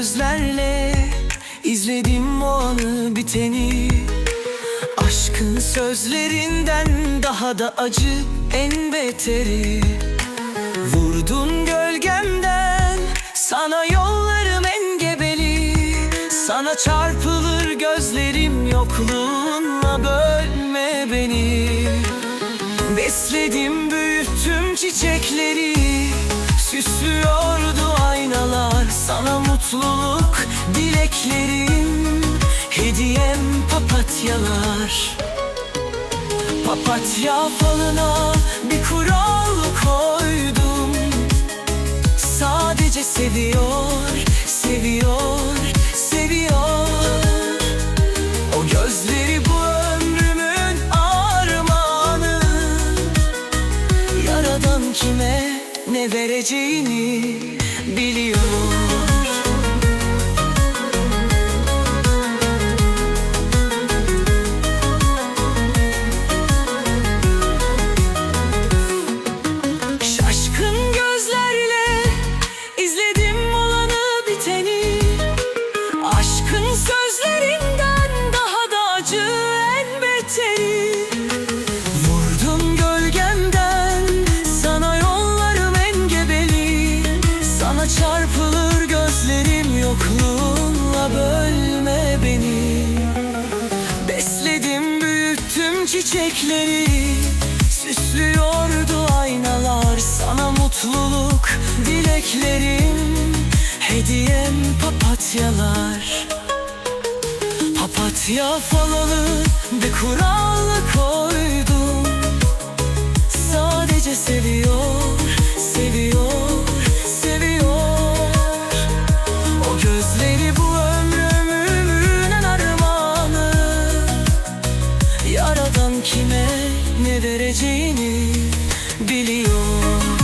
gözlerle izledim o anı biteni. Aşkın sözlerinden daha da acı en beteri. Vurdun gölgemden sana yollarım engebeli Sana çarpılır gözlerim yokluğunla bölme beni. Besledim büyüttüm çiçekleri Süslüyordu Sana mutluluk dileklerim Hediyem papatyalar. Papatya falına bir kural koydum. Sadece seviyor, seviyor, seviyor. O gözleri bu ömrümün armağanı. Yaradan kime ne vereceğini biliyor çarpılır gözlerim yokluğunla bölme beni. Besledim büyüttüm çiçekleri Süslüyordu aynalar sana mutluluk dileklerim Hediyem papatyalar. Papatya falalı bir vereceğini biliyor.